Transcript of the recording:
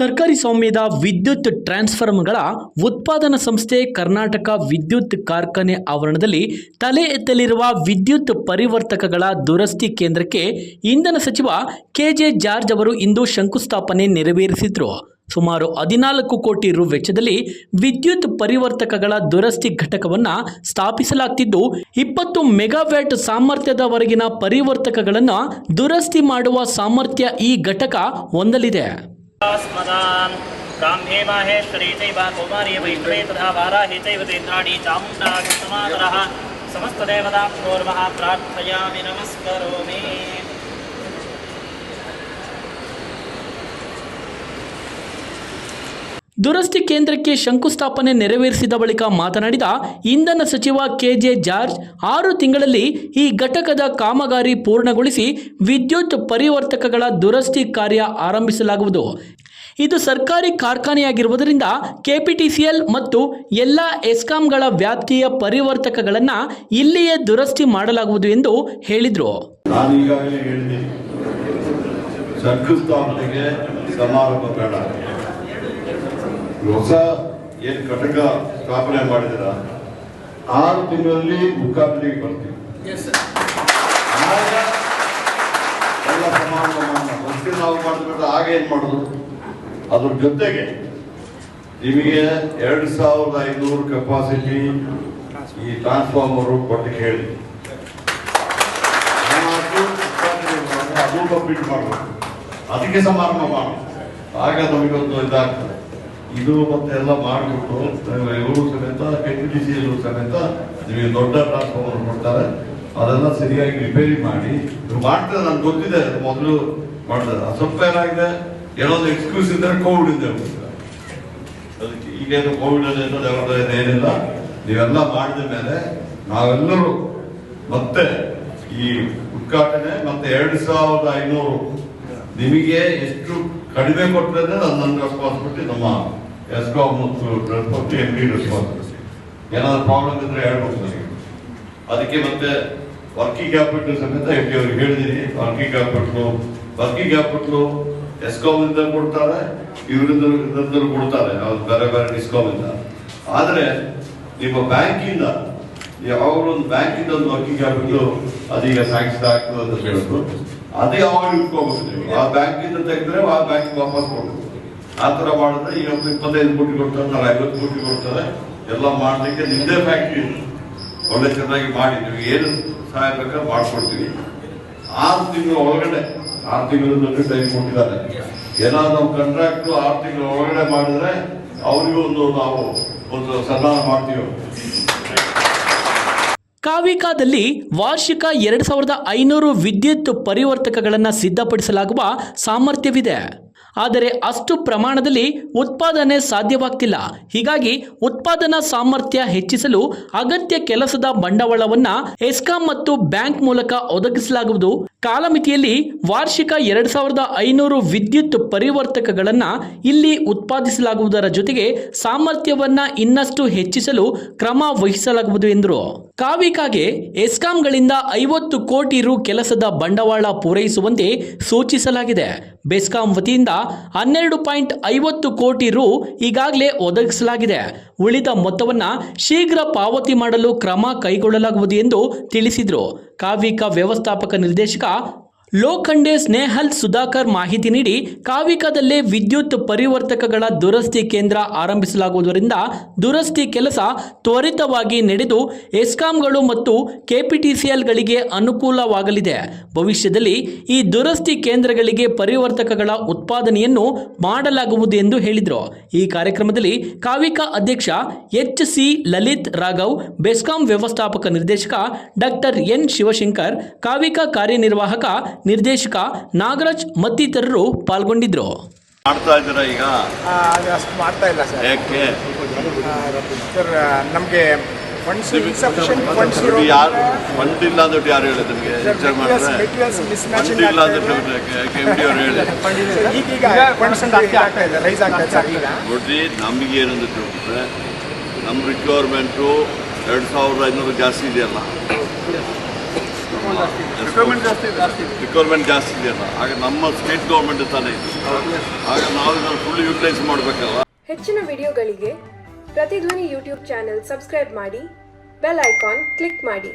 ಸರ್ಕಾರಿ ಸ್ವಾಮ್ಯದ ವಿದ್ಯುತ್ ಟ್ರಾನ್ಸ್ಫಾರ್ಮರ್ಗಳ ಉತ್ಪಾದನಾ ಸಂಸ್ಥೆ ಕರ್ನಾಟಕ ವಿದ್ಯುತ್ ಕಾರ್ಖಾನೆ ಆವರಣದಲ್ಲಿ ತಲೆ ಎತ್ತಲಿರುವ ವಿದ್ಯುತ್ ಪರಿವರ್ತಕಗಳ ದುರಸ್ತಿ ಕೇಂದ್ರಕ್ಕೆ ಇಂಧನ ಸಚಿವ ಕೆಜೆ ಜಾರ್ಜ್ ಅವರು ಇಂದು ಶಂಕುಸ್ಥಾಪನೆ ನೆರವೇರಿಸಿದ್ರು. ಸುಮಾರು ಹದಿನಾಲ್ಕು ಕೋಟಿ ರು ವೆಚ್ಚದಲ್ಲಿ ವಿದ್ಯುತ್ ಪರಿವರ್ತಕಗಳ ದುರಸ್ತಿ ಘಟಕವನ್ನು ಸ್ಥಾಪಿಸಲಾಗ್ತಿದ್ದು, ಇಪ್ಪತ್ತು ಮೆಗಾವ್ಯಾಟ್ ಸಾಮರ್ಥ್ಯದವರೆಗಿನ ಪರಿವರ್ತಕಗಳನ್ನು ದುರಸ್ತಿ ಮಾಡುವ ಸಾಮರ್ಥ್ಯ ಈ ಘಟಕ ಹೊಂದಲಿದೆ. स्मदान् ब्राह्मे माहेश्वरी कौमारी वैष्णवे तथा वाराहि चैव तेन्द्राणि चामुण्डा समस्तदेवताभ्योर्मः प्रार्थयामि नमस्करोमि। ದುರಸ್ತಿ ಕೇಂದ್ರಕ್ಕೆ ಶಂಕುಸ್ಥಾಪನೆ ನೆರವೇರಿಸಿದ ಬಳಿಕ ಮಾತನಾಡಿದ ಇಂಧನ ಸಚಿವ ಕೆಜೆ ಜಾರ್ಜ್, ಆರು ತಿಂಗಳಲ್ಲಿ ಈ ಘಟಕದ ಕಾಮಗಾರಿ ಪೂರ್ಣಗೊಳಿಸಿ ವಿದ್ಯುತ್ ಪರಿವರ್ತಕಗಳ ದುರಸ್ತಿ ಕಾರ್ಯ ಆರಂಭಿಸಲಾಗುವುದು. ಇದು ಸರ್ಕಾರಿ ಕಾರ್ಖಾನೆಯಾಗಿರುವುದರಿಂದ ಕೆಪಿಟಿಸಿಎಲ್ ಮತ್ತು ಎಲ್ಲ ಎಸ್ಕಾಂಗಳ ವ್ಯಾಪ್ತಿಯ ಪರಿವರ್ತಕಗಳನ್ನು ಇಲ್ಲಿಯೇ ದುರಸ್ತಿ ಮಾಡಲಾಗುವುದು ಎಂದು ಹೇಳಿದರು. ಶಂಕುಸ್ಥಾಪನೆಗೆ ಸಮಾರಂಭ ಬೇಡ. ಹೊಸ ಏನು ಘಟಕ ಸ್ಥಾಪನೆ ಮಾಡಿದಿರ ಆರು ತಿಂಗಳಲ್ಲಿ ಉದ್ಘಾಟನೆಗೆ ಬರ್ತೀವಿ. ಎಲ್ಲ ಮಾಡೋಣ ಫಸ್ಟ್ ನಾವು ಮಾಡಿದ್ರೆ ಆಗ ಏನ್ ಮಾಡೋದು? ಅದ್ರ ಜೊತೆಗೆ ನಿಮಗೆ ಎರಡು ಸಾವಿರದ ಐನೂರು ಕೆಪಾಸಿಟಿ ಈ ಟ್ರಾನ್ಸ್ಫಾರ್ಮರ್ ಕೊಟ್ಟು ಹೇಳಿ. ಅದು ಕಂಪ್ಲೀಟ್ ಮಾಡಬೇಕು. ಅದಕ್ಕೆ ಸಮಾರಂಭ ಮಾಡು ಆಗ ನಮಗೊಂದು ಇದಾಗ್ತದೆ. ಇದು ಮತ್ತೆ ಎಲ್ಲ ಮಾಡಿಬಿಟ್ಟು ಇವರು ಸಮೇತ ಕೆ ಟಿ ಸಿ ಸಮೇತ ನಿಮಗೆ ದೊಡ್ಡ ಟ್ರಾನ್ಸ್ಫಾರ್ಮರ್ ಕೊಡ್ತಾರೆ. ಅದೆಲ್ಲ ಸರಿಯಾಗಿ ರಿಪೇರಿ ಮಾಡಿ. ಇವ್ರು ಮಾಡ್ತಾರೆ ನನ್ಗೆ ಗೊತ್ತಿದೆ ಮೊದಲು ಮಾಡ್ತಾರೆ. ಸ್ವಲ್ಪ ಏನಾಗಿದೆ ಏನೋ ಒಂದು ಎಕ್ಸ್ಕ್ಯೂಸ್ ಇದ್ದರೆ ಕೋವಿಡ್ ಇದೆ ಅದಕ್ಕೆ ಈಗೇನು ಕೋವಿಡ್ ಅನ್ನೋದು ಏನಿಲ್ಲ. ನೀವೆಲ್ಲ ಮಾಡಿದ ಮೇಲೆ ನಾವೆಲ್ಲರೂ ಮತ್ತೆ ಈ ಉದ್ಘಾಟನೆ ಮತ್ತೆ ಎರಡು ಸಾವಿರದ ಐನೂರು ನಿಮಗೆ ಎಷ್ಟು ಕಡಿಮೆ ಕೊಟ್ಟರೆ ಅದು ನನ್ನ ರೆಸ್ಪಾನ್ಸಿಬಿಲಿಟಿ ನಮ್ಮ ಎಸ್ಕಾಮ್ ಮತ್ತು ಟ್ರಾನ್ಸ್ಪೋರ್ಟ್ ಎಂ ಡಿ ರೆಸ್ಪಾನ್ಸಿಬಿಲಿಟಿ ಏನಾದ್ರು ಪ್ರಾಬ್ಲಮ್ ಇದ್ರೆ ಹೇಳ್ಬೋದು ನನಗೆ. ಅದಕ್ಕೆ ಮತ್ತೆ ವರ್ಕಿಂಗ್ ಕ್ಯಾಪಿಟಲ್ ಸಮೇತ ಎಂ ಡಿ ಅವ್ರಿಗೆ ಹೇಳಿದ್ದೀನಿ working capital working capital ESCOM ಇಂದ ಕೊಡ್ತಾರೆ, ಇವರಿಂದ ಕೊಡ್ತಾರೆ. ಬೇರೆ ಬೇರೆ ಡಿಸ್ಕಾಮಿಂದ ಆದ್ರೆ ನಿಮ್ಮ ಬ್ಯಾಂಕಿಂದ ಯಾವಾಗಲೂ ಒಂದು ಬ್ಯಾಂಕಿಂದ ಒಂದು ವರ್ಕಿಂಗ್ ಕ್ಯಾಪಿಟಲ್ ಅದೀಗ ಸ್ಯಾಂಕ್ಷನ್ ಆಗ್ತದೆ ಅಂತ ಹೇಳಿದ್ರು ಅದೇ ಯಾವಾಗ ಇಟ್ಕೋಬೇಕು ನೀವು? ಆ ಬ್ಯಾಂಕಿಂದ ತೆಗೆದ್ರೆ ಆ ಬ್ಯಾಂಕ್ ವಾಪಸ್ ಕೊಡಬೇಕು. ಆ ಥರ ಮಾಡಿದ್ರೆ ಈಗ ಒಂದು ಇಪ್ಪತ್ತೈದು ಕೋಟಿ ಕೊಡ್ತಾರೆ ನಾಳೆ ಐವತ್ತು ಕೋಟಿ ಕೊಡ್ತಾರೆ. ಎಲ್ಲ ಮಾಡಲಿಕ್ಕೆ ನಿಮ್ದೇ ಫ್ಯಾಕ್ಟ್ರಿ ಒಳ್ಳೆ ಚೆನ್ನಾಗಿ ಮಾಡಿ, ನಿಮಗೆ ಏನು ಸಹಾಯ ಬೇಕಾದ್ರೆ ಮಾಡ್ಕೊಡ್ತೀವಿ. ಆರು ತಿಂಗಳ ಒಳಗಡೆ, ಆರು ತಿಂಗಳ ಟೈಮ್ ಕೊಟ್ಟಿದ್ದಾರೆ. ಏನಾದ್ರು ನಾವು ಕಾಂಟ್ರಾಕ್ಟ್ ಆರು ತಿಂಗಳ ಒಳಗಡೆ ಮಾಡಿದ್ರೆ ಅವರಿಗೂ ಒಂದು ನಾವು ಒಂದು ಸನ್ಮಾನ ಮಾಡ್ತೀವಿ. ಕಾವಿಕಾದಲ್ಲಿ ವಾರ್ಷಿಕ ಎರಡು ಸಾವಿರದ ಐನೂರು ವಿದ್ಯುತ್ ಪರಿವರ್ತಕಗಳನ್ನು ಸಿದ್ಧಪಡಿಸಲಾಗುವ ಸಾಮರ್ಥ್ಯವಿದೆ. ಆದರೆ ಅಷ್ಟು ಪ್ರಮಾಣದಲ್ಲಿ ಉತ್ಪಾದನೆ ಸಾಧ್ಯವಾಗ್ತಿಲ್ಲ. ಹೀಗಾಗಿ ಉತ್ಪಾದನಾ ಸಾಮರ್ಥ್ಯ ಹೆಚ್ಚಿಸಲು ಅಗತ್ಯ ಕೆಲಸದ ಬಂಡವಾಳವನ್ನು ಎಸ್ಕಾಂ ಮತ್ತು ಬ್ಯಾಂಕ್ ಮೂಲಕ ಒದಗಿಸಲಾಗುವುದು. ಕಾಲಮಿತಿಯಲ್ಲಿ ವಾರ್ಷಿಕ ಎರಡು ಸಾವಿರದ ಐನೂರು ವಿದ್ಯುತ್ ಪರಿವರ್ತಕಗಳನ್ನು ಇಲ್ಲಿ ಉತ್ಪಾದಿಸಲಾಗುವುದರ ಜೊತೆಗೆ ಸಾಮರ್ಥ್ಯವನ್ನು ಇನ್ನಷ್ಟು ಹೆಚ್ಚಿಸಲು ಕ್ರಮ ವಹಿಸಲಾಗುವುದು ಎಂದರು. ಕಾವಿಕಾಗೆ ಎಸ್ಕಾಂಗಳಿಂದ ಐವತ್ತು ಕೋಟಿ ರು ಕೆಲಸದ ಬಂಡವಾಳ ಪೂರೈಸುವಂತೆ ಸೂಚಿಸಲಾಗಿದೆ. ಬೆಸ್ಕಾಂ ವತಿಯಿಂದ ಹನ್ನೆರಡು ಪಾಯಿಂಟ್ ಐವತ್ತು ಕೋಟಿ ರು ಈಗಾಗಲೇ ಒದಗಿಸಲಾಗಿದೆ. ಉಳಿದ ಮೊತ್ತವನ್ನು ಶೀಘ್ರ ಪಾವತಿ ಮಾಡಲು ಕ್ರಮ ಕೈಗೊಳ್ಳಲಾಗುವುದು ಎಂದು ತಿಳಿಸಿದರು. ಕಾವಿಕ ವ್ಯವಸ್ಥಾಪಕ ನಿರ್ದೇಶಕ lá ಲೋಖಂಡೆ ಸ್ನೇಹಲ್ ಸುಧಾಕರ್ ಮಾಹಿತಿ ನೀಡಿ, ಕಾವಿಕದಲ್ಲೇ ವಿದ್ಯುತ್ ಪರಿವರ್ತಕಗಳ ದುರಸ್ತಿ ಕೇಂದ್ರ ಆರಂಭಿಸಲಾಗುವುದರಿಂದ ದುರಸ್ತಿ ಕೆಲಸ ತ್ವರಿತವಾಗಿ ನಡೆದು, ಎಸ್ಕಾಂಗಳು ಮತ್ತು ಕೆಪಿಟಿಸಿಎಲ್ಗಳಿಗೆ ಅನುಕೂಲವಾಗಲಿದೆ. ಭವಿಷ್ಯದಲ್ಲಿ ಈ ದುರಸ್ತಿ ಕೇಂದ್ರಗಳಿಗೆ ಪರಿವರ್ತಕಗಳ ಉತ್ಪಾದನೆಯನ್ನು ಮಾಡಲಾಗುವುದು ಎಂದು ಹೇಳಿದರು. ಈ ಕಾರ್ಯಕ್ರಮದಲ್ಲಿ ಕಾವಿಕಾ ಅಧ್ಯಕ್ಷ ಎಚ್ ಸಿ ಲಲಿತ್ ರಾಘವ್, ಬೆಸ್ಕಾಂ ವ್ಯವಸ್ಥಾಪಕ ನಿರ್ದೇಶಕ ಡಾಕ್ಟರ್ ಎನ್ ಶಿವಶಂಕರ್, ಕಾವಿಕಾ ಕಾರ್ಯನಿರ್ವಾಹಕ ನಿರ್ದೇಶಕ ನಾಗರಾಜ್ ಮತ್ತಿತರರು ಪಾಲ್ಗೊಂಡಿದ್ರು ಮಾಡ್ತಾ ಇದ್ದೀರಾ ಈಗ? ಅಷ್ಟು ಮಾಡ್ತಾ ಇಲ್ಲ ಸರ್. ಯಾಕೆ? ಸರ್ ನಮಗೆ ಫಂಡ್ಸ್ ಇನ್ಸಫಿಷಿಯಂಟ್ ಫಂಡ್ಸ್ ಇರೋ ಯಾರು ಫಂಡ್ ಇಲ್ಲ ಅಂತ ಯಾರು ಹೇಳಿದ್ರು ನಿಮಗೆ? ವಿಚಾರ ಮಾಡಿದ್ರೆ? ಮೆಟೀರಿಯಲ್ಸ್ ಮಿಸ್ ಫಂಡ್ ಇಲ್ಲ ಅಂತ ಕೆ ಎಂ ಡಿ ಅವ್ರು ಹೇಳಿ ಈಗೀಗ ಫಂಡ್ಸ್ ಆಗ್ತಾ ಇದೆ. ರೈಸ್ ಆಗ್ತಾ ಇದೆ ಸರ್ ಈಗ. ನೋಡ್ರಿ ನಮಗೆ ಏನಂತ ತಿಳ್ಕೊಂಡ್ರೆ ನಮ್ಮ ರಿಕ್ವೈರ್ಮೆಂಟು ಎರಡು ಸಾವಿರದ ಐನೂರು ಜಾಸ್ತಿ ಇದೆಯಲ್ಲ. ರಿಕ್ವೈರ್ಮೆಂಟ್ ಜಾಸ್ತಿ ಇದೆ. ಆಗ ನಮ್ಮ ಸ್ಟೇಟ್ ಗೌರ್ಮೆಂಟ್ ತಾನೇ ಇದೆ. ಆಗ ನಾವು ಇದನ್ನು ಫುಲ್ ಯೂಟಿಲೈಸ್ ಮಾಡಬೇಕಲ್ಲ. ಹೆಚ್ಚಿನ ವಿಡಿಯೋಗಳಿಗೆ ಪ್ರತಿಧ್ವನಿ ಯೂಟ್ಯೂಬ್ ಚಾನೆಲ್ ಸಬ್ಸ್ಕ್ರೈಬ್ ಮಾಡಿ ಬೆಲ್ ಐಕಾನ್ ಕ್ಲಿಕ್ ಮಾಡಿ.